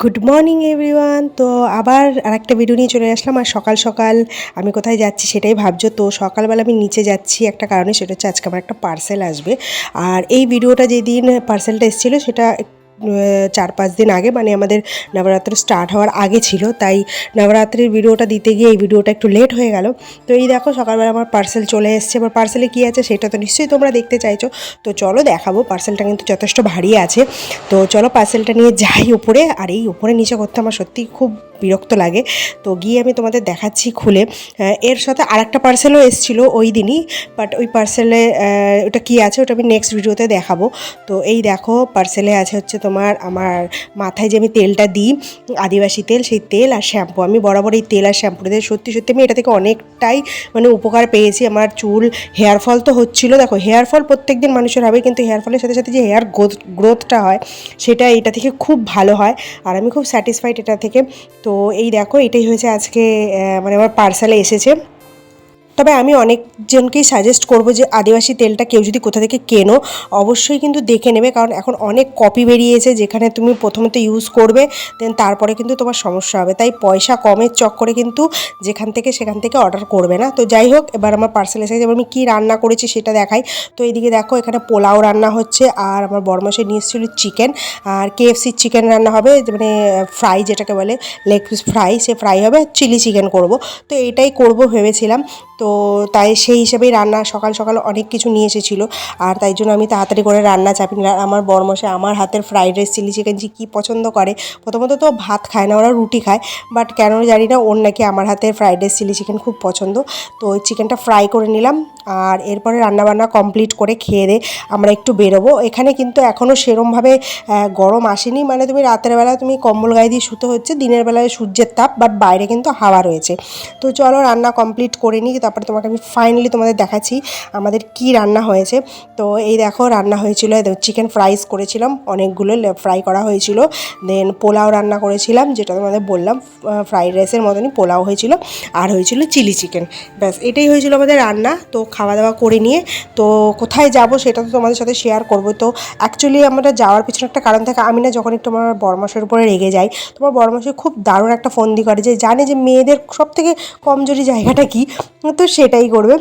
Good morning everyone তো আবার আরেকটা ভিডিও নিয়ে চলে আসলাম। আর সকাল সকাল আমি কোথায় যাচ্ছি সেটাই ভাবছ? তো সকালবেলা আমি নিচে যাচ্ছি। একটা কারণে সেটা হচ্ছে আজকে আমার একটা পার্সেল আসবে। আর এই ভিডিওটা যেদিন পার্সেলটা এসেছিল সেটা চার পাঁচ দিন আগে মানে আমাদের নবরাত্র স্টার্ট হওয়ার আগে ছিল। তাই নবরাত্রির ভিডিওটা দিতে গিয়ে এই ভিডিওটা একটু লেট হয়ে গেল। তো এই দেখো, সকালবেলা আমার পার্সেল চলে এসছে। এবার পার্সেলে কী আছে সেটা তো নিশ্চয়ই তোমরা দেখতে চাইছো। তো চলো দেখাবো পার্সেলটা কিন্তু যথেষ্ট ভারী আছে। তো চলো পার্সেলটা নিয়ে যাই উপরে। আর এই উপরে নিচে করতে আমার সত্যি খুব বিরক্ত লাগে। তো গিয়ে আমি তোমাদের দেখাচ্ছি খুলে। এর সাথে আরেকটা পার্সেলও এসেছিল ওই দিনই। বাট ওই পার্সেলে ওটা কী আছে ওটা আমি নেক্সট ভিডিওতে দেখাবো। তো এই দেখো পার্সেলে আছে হচ্ছে তোমার আমার মাথায় যে আমি তেলটা দিই, আদিবাসী তেল, সেই তেল আর শ্যাম্পু আমি বরাবর এই তেল আর শ্যাম্পুটা দিয়ে সত্যি সত্যি আমি এটা থেকে অনেকটাই মানে উপকার পেয়েছি। আমার চুল হেয়ার ফল তো হচ্ছিল। দেখো হেয়ার ফল প্রত্যেক দিন মানুষের হবে, কিন্তু হেয়ার ফলের সাথে সাথে যে হেয়ার গ্রোথ গ্রোথটা হয়, সেটা এটা থেকে খুব ভালো হয়। আর আমি খুব স্যাটিসফাইড এটা থেকে। তো এই দেখো এটাই হয়েছে আজকে মানে আমার পার্সেলে এসেছে। তবে আমি অনেকজনকেই সাজেস্ট করব যে আদিবাসী তেলটা কেউ যদি কোথা থেকে কেনো, অবশ্যই কিন্তু দেখে নেবে। কারণ এখন অনেক কপি বেরিয়েছে যেখানে তুমি প্রথমত ইউজ করবে দেন তারপরে কিন্তু তোমার সমস্যা হবে। তাই পয়সা কমের চক্করে কিন্তু যেখান থেকে সেখান থেকে অর্ডার করবে না। তো যাই হোক, এবার আমার পার্সেল এসে এবার আমি কী রান্না করেছি সেটা দেখাই। তো এইদিকে দেখো, এখানে পোলাও রান্না হচ্ছে, আর আমার বরমাসে নিয়ে এসেছিল চিকেন আর কেএফসির চিকেন রান্না হবে মানে ফ্রাই যেটাকে বলে লেগ পিস ফ্রাই সে ফ্রাই হবে চিলি চিকেন করব। তো এটাই করব ভেবেছিলাম। তো তাই সেই হিসেবেই রান্না সকাল সকাল অনেক কিছু নিয়ে এসেছিল। আর তাই জন্য আমি তাড়াতাড়ি করে রান্না নিলাম আমার বরমশাই আমার হাতের ফ্রাইড রাইস চিলি চিকেন যে কী পছন্দ করে, প্রথমত তো ভাত খায় না, ওরা রুটি খায় বাট কেন জানি না ওর নাকি আমার হাতের ফ্রাইড রাইস চিলি চিকেন খুব পছন্দ। তো ওই চিকেনটা ফ্রাই করে নিলাম, আর এরপরে রান্নাবান্না কমপ্লিট করে খেয়ে দে, আমরা একটু বেরোবো। এখানে কিন্তু এখনও সেরমভাবে গরম আসেনি। মানে তুমি রাতের বেলা তুমি কম্বল গায়ে দিয়ে শুতে হচ্ছে, দিনের বেলায় সূর্যের তাপ বাট বাইরে কিন্তু হাওয়া রয়েছে। তো চলো রান্না কমপ্লিট করে নিই তারপরে তোমাকে আমি ফাইনালি তোমাদের দেখাচ্ছি আমাদের কি রান্না হয়েছে। তো এই দেখো রান্না হয়েছিল চিকেন ফ্রাইস করেছিলাম, অনেকগুলো ফ্রাই করা হয়েছিল। দেন পোলাও রান্না করেছিলাম, যেটা তোমাদের বললাম ফ্রাইড রাইসের মতনই পোলাও হয়েছিল, আর হয়েছিল চিলি চিকেন ব্যাস, এটাই হয়েছিল আমাদের রান্না। তো খাওয়া দাওয়া করে নিয়ে, তো কোথায় যাব সেটা তো তোমাদের সাথে শেয়ার করব। তো অ্যাকচুয়ালি আমরা যাওয়ার পিছনে একটা কারণ থাকে, আমি না যখন একটু আমার বরমাসের উপরে রেগে যাই তোমার বরমাসে খুব দারুণ একটা ফন্দি করে যে জানে যে মেয়েদের সব থেকে কমজোরি জায়গাটা কি? তো সেটাই করবে।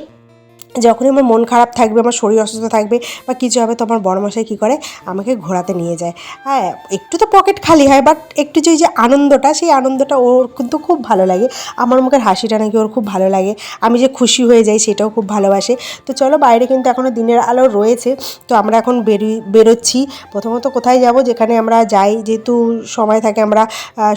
যখনই আমার মন খারাপ থাকবে, আমার শরীর অসুস্থ থাকবে বা কিছু হবে, তো আমার বড়মশাই কী করে? আমাকে ঘোরাতে নিয়ে যায়। হ্যাঁ একটু তো পকেট খালি হয় বাট একটু যে যে আনন্দটা, সেই আনন্দটা ওর কিন্তু খুব ভালো লাগে। আমার মুখের হাসিটা নাকি ওর খুব ভালো লাগে। আমি যে খুশি হয়ে যাই, সেটাও খুব ভালোবাসে। তো চলো, বাইরে কিন্তু এখনও দিনের আলো রয়েছে। তো আমরা এখন বেরি বেরোচ্ছি। প্রথমত কোথায় যাব? যেখানে আমরা যাই। যেহেতু সময় থাকে, আমরা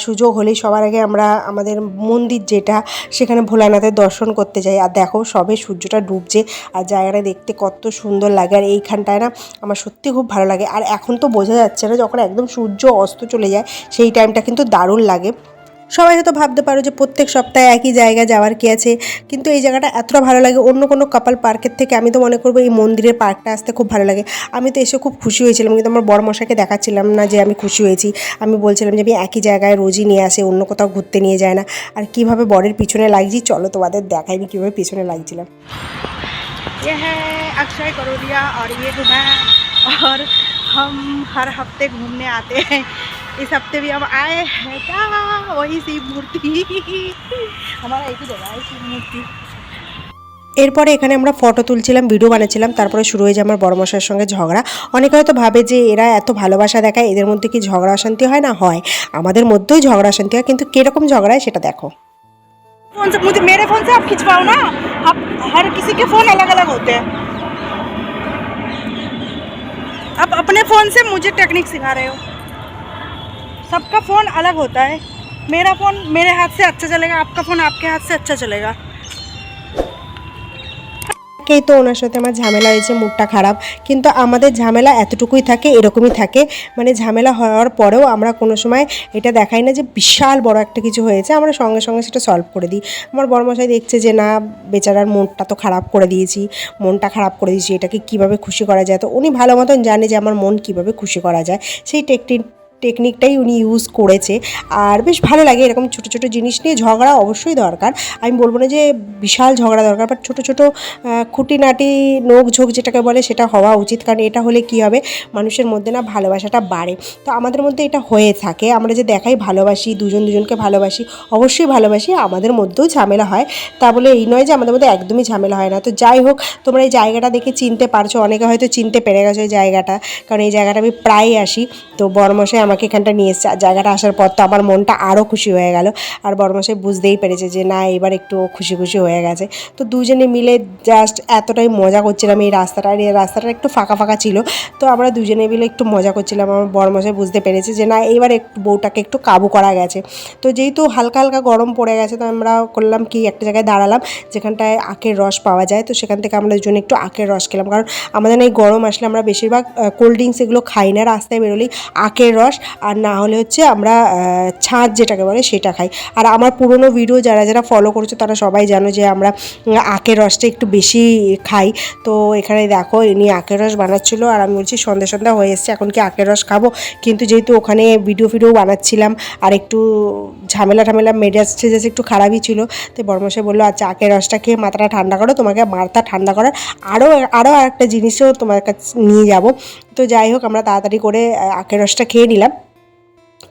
সুযোগ হলেই সবার আগে আমরা আমাদের মন্দির যেটা, সেখানে ভোলানাথের দর্শন করতে যাই। আর দেখো, সবে সূর্যটা ডুবছে। আর জায়গাটা দেখতে কত সুন্দর লাগে। আর এইখানটায় না আমার সত্যি খুব ভালো লাগে। আর এখন তো বোঝা যাচ্ছে না যখন একদম সূর্য অস্ত চলে যায়, সেই টাইমটা কিন্তু দারুণ লাগে। সবাই হয়তো ভাবতে পারো যে প্রত্যেক সপ্তাহে একই জায়গায় যাওয়ার কি আছে কিন্তু এই জায়গাটা এতটা ভালো লাগে অন্য কোনো কাপাল পার্কের থেকে আমি তো মনে করবো এই মন্দিরের পার্কটা আসতে খুব ভালো লাগে আমি তো এসে খুব খুশি হয়েছিলাম কিন্তু আমার বড় মশাকে দেখাচ্ছিলাম না যে আমি খুশি হয়েছি আমি বলছিলাম যে আমি একই জায়গায় রোজই নিয়ে আসে অন্য কোথাও ঘুরতে নিয়ে যায় না আর কিভাবে বরের পিছনে লাগছি চলো তোমাদের দেখাই আমি কীভাবে পিছনে লাগছিলাম ये है अक्षय करोलिया और ये हूँ मैं और हम हर हफ्ते घूमने आते हैं इस हफ्ते भी हम आए हैं क्या वही शिव मूर्ति हमारा एक ही जगह है शिव मूर्ति এরপরে এখানে আমরা ফটো তুলছিলাম ভিডিও বানাচ্ছিলাম তারপরে শুরু হয়ে যায় আমার বড় মশাইয়ের সঙ্গে ঝগড়া অনেকে হয়তো ভাবে যে এরা এত ভালোবাসা দেখায় এদের মধ্যে কি ঝগড়া অশান্তি হয় না হয় আমাদের মধ্যেও ঝগড়া অশান্তি হয় কিন্তু কীরকম ঝগড়া হয় সেটা দেখো फोन से मुझे मेरे फ़ोन से आप खिंचवाओ ना आप हर किसी के फ़ोन अलग अलग होते हैं आप अपने फ़ोन से मुझे टेक्निक सिखा रहे हो सबका फ़ोन अलग होता है मेरा फ़ोन मेरे हाथ से अच्छा चलेगा आपका फ़ोन आपके हाथ से अच्छा चलेगा একেই তো ওনার সাথে আমার ঝামেলা হয়েছে মুডটা খারাপ কিন্তু আমাদের ঝামেলা এতটুকুই থাকে এরকমই থাকে মানে ঝামেলা হওয়ার পরেও আমরা কোনো সময় এটা দেখাই না যে বিশাল বড় একটা কিছু হয়েছে আমরা সঙ্গে সঙ্গে সেটা সলভ করে দিই আমার বড়মশাই দেখছে যে না বেচারার মনটা তো খারাপ করে দিয়েছি মনটা খারাপ করে দিয়েছি এটাকে কিভাবে খুশি করা যায় তো উনি ভালো মতন জানে যে আমার মন কিভাবে খুশি করা যায় সেই টেকনিক টেকনিকটাই উনি ইউজ করেছে। আর বেশ ভালো লাগে এরকম ছোটো ছোটো জিনিস নিয়ে ঝগড়া অবশ্যই দরকার। আমি বলব না যে বিশাল ঝগড়া দরকার বাট ছোটো ছোটো খুঁটিনাটি নোক ঝোঁক যেটাকে বলে সেটা হওয়া উচিত। কারণ এটা হলে কী হবে? মানুষের মধ্যে না ভালোবাসাটা বাড়ে। তো আমাদের মধ্যে এটা হয়ে থাকে। আমরা যে দেখাই ভালোবাসি, দুজন দুজনকে ভালোবাসি, অবশ্যই ভালোবাসি, আমাদের মধ্যেও ঝামেলা হয়। তা বলে এই নয় যে আমাদের মধ্যে একদমই ঝামেলা হয় না। তো যাই হোক, তোমরা এই জায়গাটা দেখে চিনতে পারছ। অনেকে হয়তো চিনতে পেরে গেছো এই জায়গাটা। কারণ এই জায়গাটা আমি প্রায় আসি। তো বড়মশাই আমাকে এখানটা নিয়ে এসছে। জায়গাটা আসার পর তো আমার মনটা আরও খুশি হয়ে গেল। আর বড়মশাই বুঝতেই পেরেছে যে, না, এবার একটু খুশি খুশি হয়ে গেছে। তো দুজনে মিলে জাস্ট এতটাই মজা করছিলাম এই রাস্তাটা। আর এই রাস্তাটা একটু ফাঁকা ফাঁকা ছিল। তো আমরা দুজনে মিলে একটু মজা করছিলাম। আমার বড়মশাই বুঝতে পেরেছে যে, না এবার একটু বউটাকে একটু কাবু করা গেছে। তো যেহেতু হালকা হালকা গরম পড়ে গেছে, তো আমরা করলাম কি, একটা জায়গায় দাঁড়ালাম, যেখানটায় আখের রস পাওয়া যায়। তো সেখান থেকে আমরা দুজনে একটু আখের রস খেলাম। কারণ আমাদের এই গরম আসলে আমরা বেশিরভাগ কোল্ড ড্রিঙ্কস এগুলো খাই না। রাস্তায় বেরোলেই আখের রস আর না হলে হচ্ছে আমরা ছাঁচ যেটাকে বলে সেটা খাই। আর আমার পুরনো ভিডিও যারা যারা ফলো করছ তারা সবাই জানো যে আমরা আখের রসটা একটু বেশি খাই। তো এখানে দেখো ইনি আখের রস বানাচ্ছিলো আর আমি বলছি সন্ধ্যা সন্ধ্যা হয়ে এসছে, এখন কি আখের রস খাব? কিন্তু যেহেতু ওখানে ভিডিও ফিডিও বানাচ্ছিলাম আর একটু ঝামেলা ঠামেলা মেজাজ টেজাজ একটু খারাপই ছিল তো বর্মশাই বলল আচ্ছা আখের রসটা খেয়ে মাথাটা ঠান্ডা করো, তোমাকে মাথা ঠান্ডা করার আরও আরও একটা জিনিসও তোমার কাছে, নিয়ে যাব। তো যাই হোক আমরা তাড়াতাড়ি করে আখের রসটা খেয়ে নিলাম।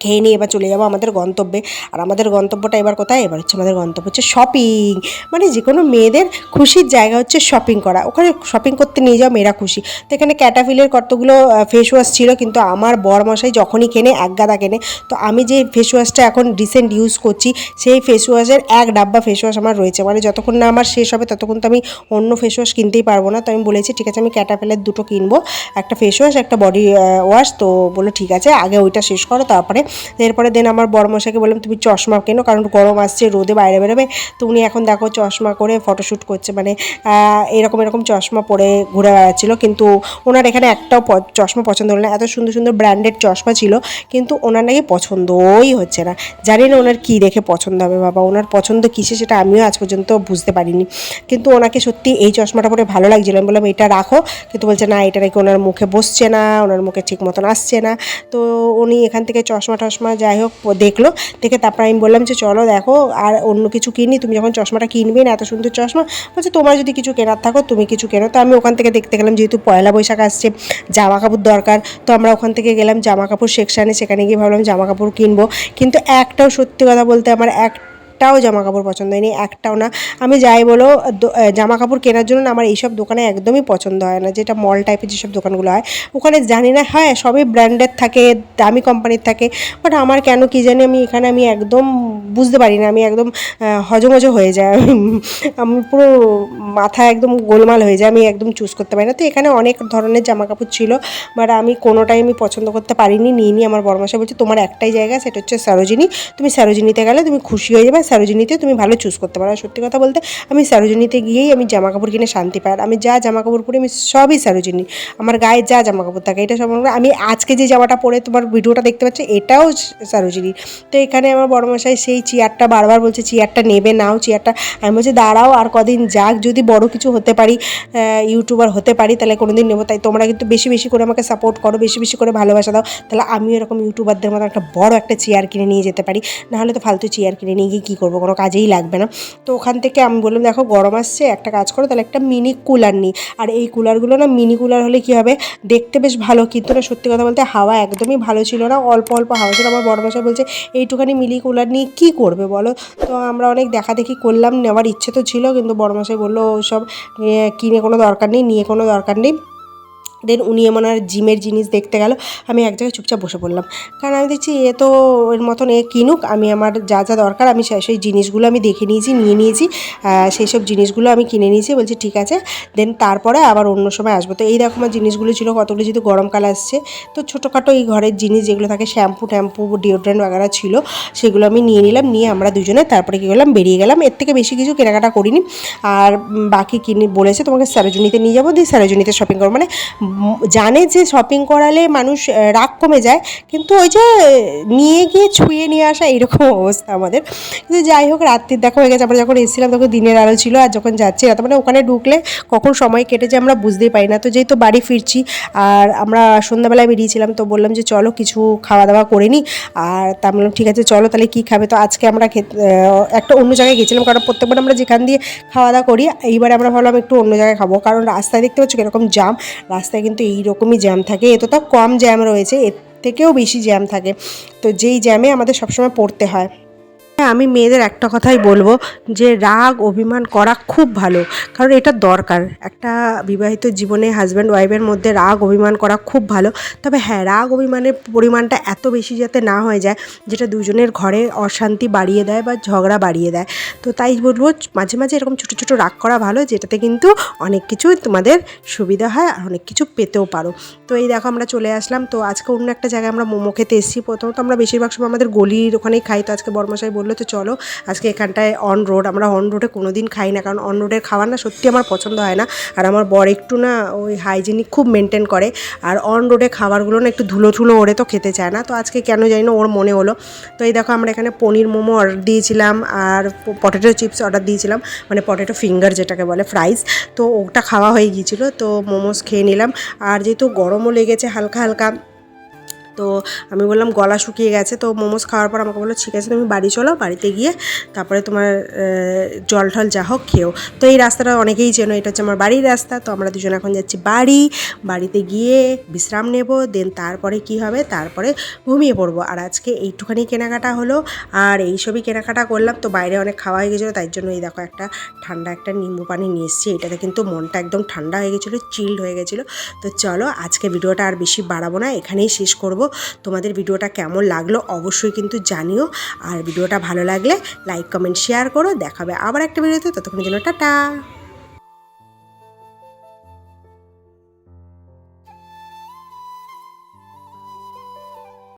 খেয়ে নিয়ে এবার চলে যাব আমাদের গন্তব্যে। আর আমাদের গন্তব্যটা এবার কোথায়? এবার হচ্ছে আমাদের গন্তব্য হচ্ছে শপিং মানে যে কোনো মেয়েদের খুশির জায়গা হচ্ছে শপিং করা। ওখানে শপিং করতে নিয়ে যাও, মেয়েরা খুশি। তো এখানে ক্যাটাফিলের কতগুলো ফেস ওয়াশ ছিল, কিন্তু আমার বর মশাই যখনই কেনে, এক গাদা কেনে, তো আমি যে ফেস ওয়াশটা এখন রিসেন্ট ইউজ করছি, সেই ফেস ওয়াশের এক ডাব্বা ফেস ওয়াশ আমার রয়েছে। মানে যতক্ষণ না আমার শেষ হবে, ততক্ষণ তো আমি অন্য ফেস ওয়াশ কিনতেই পারব না। তো আমি বলেছি, ঠিক আছে, আমি ক্যাটাফিলের দুটো কিনবো। একটা ফেস ওয়াশ একটা বডি ওয়াশ তো বলল, ঠিক আছে, আগে ওইটা শেষ করো, তারপরে এরপরে দেন আমার বড়মশাইকে বললাম, তুমি চশমা কেনো? কারণ গরম আসছে, রোদে বাইরে বেরোবে। তো উনি এখন দেখো চশমা করে ফটোশ্যুট করছে মানে এরকম এরকম চশমা পরে ঘুরে বেড়াচ্ছিল। কিন্তু ওনার এখানে একটাও চশমা পছন্দ হলো না। এত সুন্দর সুন্দর ব্র্যান্ডেড চশমা ছিল, কিন্তু ওনার নাকি পছন্দই হচ্ছে না। জানি না ওনার কী দেখে পছন্দ হবে বাবা। ওনার পছন্দ কিসে সেটা আমিও আজ পর্যন্ত বুঝতে পারিনি। কিন্তু ওনাকে সত্যি এই চশমাটা পরে ভালো লাগছিল। আমি বললাম, এটা রাখো। কিন্তু বলছে, না, এটা নাকি ওনার মুখে বসছে না, ওনার মুখে ঠিক মতন আসছে না। তো উনি এখান থেকে চশমা টশমা যাই হোক দেখল, দেখে তারপর আমি বললাম যে চলো দেখো, আর অন্য কিছু কিনি, তুমি যখন চশমাটা কিনবে না, এত সুন্দর চশমা, বলছে তোমার যদি কিছু কেনার থাকো, তুমি কিছু কেনো। তো আমি ওখান থেকে দেখতে গেলাম, যেহেতু পয়লা বৈশাখ আসছে, জামা কাপড় দরকার, তো আমরা ওখান থেকে গেলাম জামা কাপড় সেকশানে সেখানে গিয়ে ভাবলাম জামা কাপড় কিনবো। কিন্তু একটাও সত্যি কথা বলতে আমার এক একটাও জামা কাপড় পছন্দ হয়নি, একটাও না। আমি যাই বলো জামা কাপড় কেনার জন্য আমার এইসব দোকানে একদমই পছন্দ হয় না, যেটা মল টাইপের যেসব দোকানগুলো হয়। ওখানে জানি না হ্যাঁ সবই ব্র্যান্ডের থাকে, দামি কোম্পানির থাকে বাট আমার কেন কি জানি আমি এখানে আমি একদম বুঝতে পারি না, আমি একদম হজমজো হয়ে যায় আমি পুরো মাথা একদম গোলমাল হয়ে যায় আমি একদম চুজ করতে পারি না। তো এখানে অনেক ধরনের জামা কাপড় ছিল বাট আমি কোনোটাই আমি পছন্দ করতে পারিনি নিয়ে নিই আমার বরমাসা বলছে, তোমার একটাই জায়গা, সেটা হচ্ছে সরোজিনী। তুমি সরোজিনীতে গেলে তুমি খুশি হয়ে যাবে সরোজিনীতে তুমি ভালো চুজ করতে পারো। আর সত্যি কথা বলতে, আমি সরোজিনীতে গিয়েই আমি জামা কাপড় কিনে শান্তি পাই। আর আমি যা জামা কাপড় পরি, আমি সবই সরোজিনী। আমার গায়ে যা জামা কাপড় থাকে, এটা সব আমি আজকে যে জামাটা পরে তোমার ভিডিওটা দেখতে পাচ্ছি, এটাও সরোজিনী। তো এখানে আমার বড়মশাই সেই চেয়ারটা বারবার বলছে, চেয়ারটা নেবে নাও, চেয়ারটা। আমি বলছি, দাঁড়াও, আর কদিন যাক, যদি বড় কিছু হতে পারি ইউটিউবার হতে পারি, তাহলে কোনোদিন নেব। তাই তোমরা কিন্তু বেশি বেশি করে আমাকে সাপোর্ট করো, বেশি বেশি করে ভালোবাসা দাও। তাহলে আমিও এরকম ইউটিউবারদের মতো একটা বড় একটা চেয়ার কিনে নিয়ে যেতে পারি। নাহলে তো ফালতু চেয়ার কিনে নিয়ে গিয়ে কী করব, কোনো কাজেই লাগবে না। তো ওখান থেকে আমি বললাম, দেখো, গরম আসছে, একটা কাজ করো, তাহলে একটা মিনি কুলার নিই। আর এই কুলারগুলো না মিনি কুলার হলে কী হবে, দেখতে বেশ ভালো, কিন্তু না, সত্যি কথা বলতে হাওয়া একদমই ভালো ছিল না, অল্প অল্প হাওয়া ছিল। আমার বড় মশাই বলছে, এইটুখানি মিনি কুলার নিয়ে কী করবে বলো? তো আমরা অনেক দেখা দেখি করলাম, নেওয়ার ইচ্ছে তো ছিল, কিন্তু বড় মশাই বলল সব কিনে কোনো দরকার নেই, নিয়ে কোনো দরকার নেই। দেন উনি এমন আর জিমের জিনিস দেখতে গেল, আমি এক জায়গায় চুপচাপ বসে পড়লাম। কারণ আমি দেখছি এ তো এর মতন এ কিনুক, আমি আমার যা যা দরকার আমি সেই সেই জিনিসগুলো আমি দেখে নিয়েছি, নিয়ে নিয়েছি সেই সব জিনিসগুলো আমি কিনে নিয়েছি, বলছি ঠিক আছে। দেন তারপরে আবার অন্য সময় আসব। তো এই আমার জিনিসগুলো ছিল, কতগুলো যেহেতু গরমকাল আসছে, তো ছোটোখাটো এই ঘরের জিনিস যেগুলো থাকে, শ্যাম্পু ট্যাম্পু ডিওড্রেন্ট বাগারা ছিল, সেগুলো আমি নিয়ে নিলাম, নিয়ে আমরা দুজনে তারপরে কী করলাম, বেরিয়ে গেলাম। এর থেকে বেশি কিছু কেনাকাটা করিনি। আর বাকি কিনে বলেছে, তোমাকে স্যারোজনিতে নিয়ে যাব, দিয়ে স্যারোজনিতে শপিং করব। মানে জানে যে শপিং করালে মানুষ রাগ কমে যায়, কিন্তু ওই যে নিয়ে গিয়ে ছুঁয়ে নিয়ে আসা এরকম অবস্থা আমাদের। কিন্তু যাই হোক, রাত্রির দেখা হয়ে গেছে, আমরা যখন এসেছিলাম তখন দিনের আলো ছিল, আর যখন যাচ্ছি, রাত মানে ওখানে ঢুকলে কখন সময় কেটে যায় আমরা বুঝতেই পারি না। তো যেহেতু বাড়ি ফিরছি, আর আমরা সন্ধ্যাবেলায় বেরিয়েছিলাম, তো বললাম যে চলো কিছু খাওয়া দাওয়া করে নিই। আর তা বললাম, ঠিক আছে, চলো তাহলে কী খাবে? তো আজকে আমরা একটা অন্য জায়গায় গেছিলাম, কারণ প্রত্যেকবার আমরা যেখান দিয়ে খাওয়া দাওয়া করি, এইবার আমরা ভাবলাম একটু অন্য জায়গায় খাব। কারণ রাস্তায় দেখতে পাচ্ছ এরকম জাম রাস্তায় কিন্তু এইরকমই জ্যাম থাকে। এত তো কম জ্যাম রয়েছে, এর থেকেও বেশি জ্যাম থাকে। তো যেই জ্যামে আমাদের সবসময় পড়তে হ্যাঁ। আমি মেয়েদের একটা কথাই বলব যে রাগ, অভিমান করা খুব ভালো। কারণ এটা দরকার। একটা বিবাহিত জীবনে হাজব্যান্ড ওয়াইফের মধ্যে রাগ, অভিমান করা খুব ভালো। তবে হ্যাঁ রাগ, অভিমানের পরিমাণটা এত বেশি যাতে না হয়ে যায়, যেটা দুজনের ঘরে অশান্তি বাড়িয়ে দেয় বা ঝগড়া বাড়িয়ে দেয়। তো তাই বলব, মাঝে মাঝে এরকম ছোটো ছোটো রাগ করা ভালো, যেটাতে কিন্তু অনেক কিছু তোমাদের সুবিধা হয় আর অনেক কিছু পেতেও পারো। তো এই দেখো আমরা চলে আসলাম। তো আজকে অন্য একটা জায়গায় আমরা মোমো খেতে এসেছি। প্রথমত আমরা বেশিরভাগ সময় আমাদের গলির ওখানেই খাই। তো আজকে বর্মশাই বলল, তো চলো, আজকে এখানটায় অন রোড আমরা অন রোডে কোনো দিন খাই না। কারণ অন রোডের খাবার না সত্যি আমার পছন্দ হয় না। আর আমার বর একটু না ওই হাইজিনিক খুব মেনটেন করে। আর অন রোডে খাবারগুলো না একটু ধুলো ধুলো ওরে তো খেতে চায় না। তো আজকে কেন জানি না ওর মনে হলো। তো এই দেখো, আমরা এখানে পনির মোমো অর্ডার দিয়েছিলাম আর পটেটো চিপস অর্ডার দিয়েছিলাম। মানে পটেটো ফিঙ্গার যেটাকে বলে ফ্রাইস তো ওটা খাওয়া হয়ে গিয়েছিল। তো মোমোস খেয়ে নিলাম। আর যেহেতু গরমও লেগেছে হালকা হালকা তো আমি বললাম গলা শুকিয়ে গেছে, তো মোমোস খাওয়ার পর আমাকে বলল, ঠিক আছে, তুমি বাড়ি চলো, বাড়িতে গিয়ে তারপরে তোমার জল টল যা হোক খেও। তো এই রাস্তাটা অনেকেই চেনো, এটা হচ্ছে আমার বাড়ির রাস্তা, তো আমরা দুজন এখন যাচ্ছি বাড়ি, বাড়িতে গিয়ে বিশ্রাম নেব, দেন তারপরে কি হবে, তারপরে ঘুমিয়ে পড়ব। আর আজকে এইটুখানি কেনাকাটা হলো, আর এইসবই কেনাকাটা করলাম, তো বাইরে অনেক খাওয়া হয়ে গেছিল, তাই জন্য এই দেখো একটা ঠান্ডা একটা নিম্বু পানি নিয়ে এসেছি, এটাতে কিন্তু মনটা একদম ঠান্ডা হয়ে গেছিল, চিল্ড হয়ে গেছিল। তো চলো, আজকে ভিডিওটা আর বেশি বাড়াবো না, এখানেই শেষ করব। তোমাদের ভিডিওটা কেমন লাগল অবশ্যই কিন্তু জানিও। আর ভিডিওটা ভালো লাগলে লাইক কমেন্ট শেয়ার করো। দেখাবে আবার একটা ভিডিওতে। ততক্ষণ জন্য টাটা।